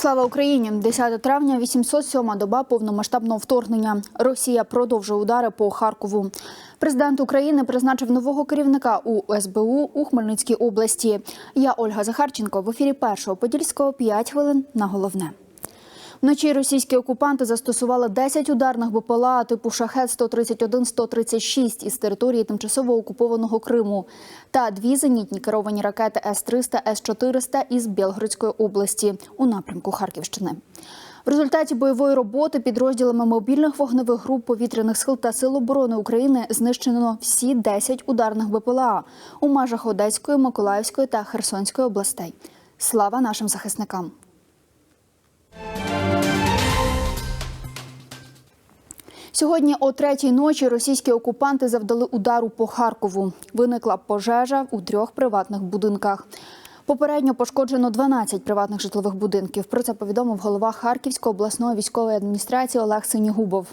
Слава Україні! 10 травня, 807 доба повномасштабного вторгнення. Росія продовжує удари по Харкову. Президент України призначив нового керівника у СБУ у Хмельницькій області. Я Ольга Захарченко в ефірі першого подільського 5 хвилин на головне. Вночі російські окупанти застосували 10 ударних БПЛА типу шахет 131-136 із території тимчасово окупованого Криму та дві зенітні керовані ракети С-300, С-400 із Білгородської області у напрямку Харківщини. В результаті бойової роботи підрозділами мобільних вогневих груп повітряних сил та сил оборони України знищено всі 10 ударних БПЛА у межах Одеської, Миколаївської та Херсонської областей. Слава нашим захисникам! Сьогодні о третій ночі російські окупанти завдали удару по Харкову. Виникла пожежа у трьох приватних будинках. Попередньо пошкоджено 12 приватних житлових будинків. Про це повідомив голова Харківської обласної військової адміністрації Олег Синігубов.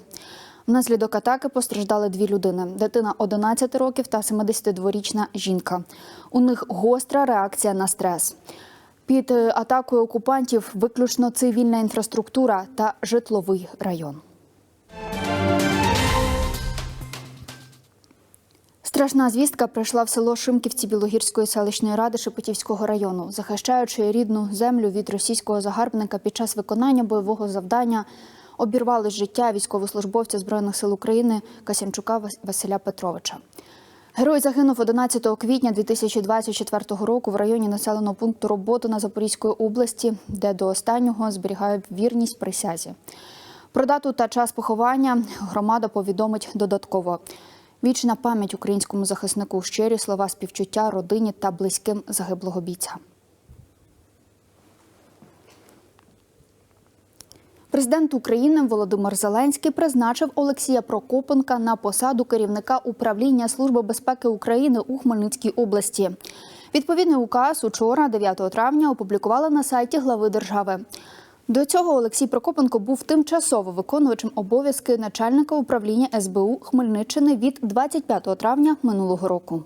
Внаслідок атаки постраждали дві людини: дитина 11 років та 72-річна жінка. У них гостра реакція на стрес. Під атакою окупантів виключно цивільна інфраструктура та житловий район. Страшна звістка прийшла в село Шимківці Білогірської селищної ради Шепетівського району, захищаючи рідну землю від російського загарбника під час виконання бойового завдання. Обірвали життя військовослужбовця збройних сил України Касянчука Василя Петровича. Герой загинув 11 квітня 2024 року в районі населеного пункту роботи на Запорізької області, де до останнього зберігають вірність присязі. Про дату та час поховання громада повідомить додатково. Вічна пам'ять українському захиснику, щирі слова співчуття родині та близьким загиблого бійця. Президент України Володимир Зеленський призначив Олексія Прокопенка на посаду керівника управління Служби безпеки України у Хмельницькій області. Відповідний указ учора, 9 травня, опублікували на сайті глави держави. До цього Олексій Прокопенко був тимчасово виконувачем обов'язки начальника управління СБУ Хмельниччини від 25 травня минулого року.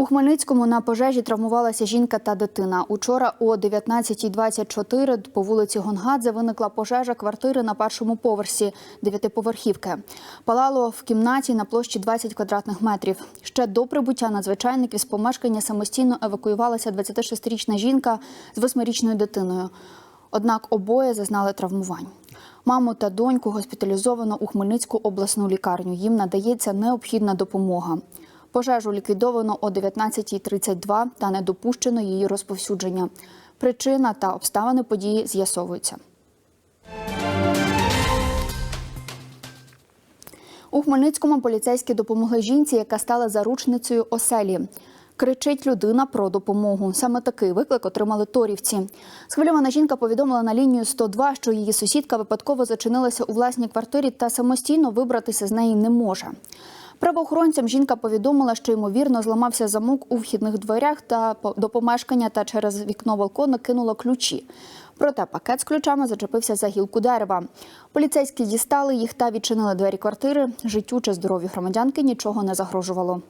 У Хмельницькому на пожежі травмувалася жінка та дитина. Учора о 19.24 по вулиці Гонгадзе виникла пожежа квартири на першому поверсі дев'ятиповерхівки. Палало в кімнаті на площі 20 квадратних метрів. Ще до прибуття надзвичайників з помешкання самостійно евакуювалася 26-річна жінка з восьмирічною дитиною. Однак обоє зазнали травмувань. Маму та доньку госпіталізовано у Хмельницьку обласну лікарню. Їм надається необхідна допомога. Пожежу ліквідовано о 19.32 та не допущено її розповсюдження. Причина та обставини події з'ясовуються. У Хмельницькому поліцейські допомогли жінці, яка стала заручницею оселі. Кричить людина про допомогу. Саме такий виклик отримали торівці. Схвильована жінка повідомила на лінію 102, що її сусідка випадково зачинилася у власній квартирі та самостійно вибратися з неї не може. Правоохоронцям жінка повідомила, що ймовірно зламався замок у вхідних дверях та до помешкання та через вікно балкона кинула ключі. Проте пакет з ключами зачепився за гілку дерева. Поліцейські дістали їх та відчинили двері квартири. Життю чи здоров'ю громадянки нічого не загрожувало.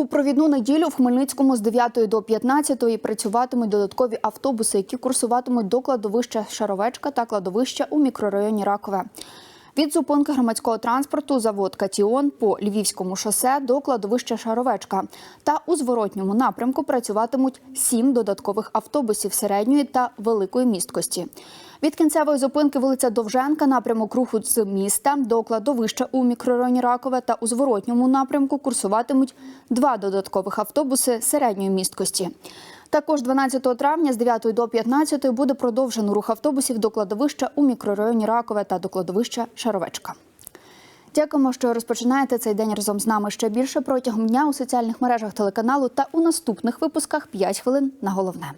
У провідну неділю в Хмельницькому з 9 до 15 працюватимуть додаткові автобуси, які курсуватимуть до кладовища Шаровечка та кладовища у мікрорайоні Ракове. Від зупинки громадського транспорту завод Катіон по Львівському шосе до кладовища Шаровечка. Та у зворотньому напрямку працюватимуть сім додаткових автобусів середньої та великої місткості. Від кінцевої зупинки вулиця Довженка, напрямок руху з міста до кладовища у мікрорайоні Ракове та у зворотньому напрямку курсуватимуть два додаткових автобуси середньої місткості. Також 12 травня з 9 до 15 буде продовжено рух автобусів до кладовища у мікрорайоні Ракове та до кладовища Шаровечка. Дякуємо, що розпочинаєте цей день разом з нами. Ще більше протягом дня у соціальних мережах телеканалу та у наступних випусках 5 хвилин на головне.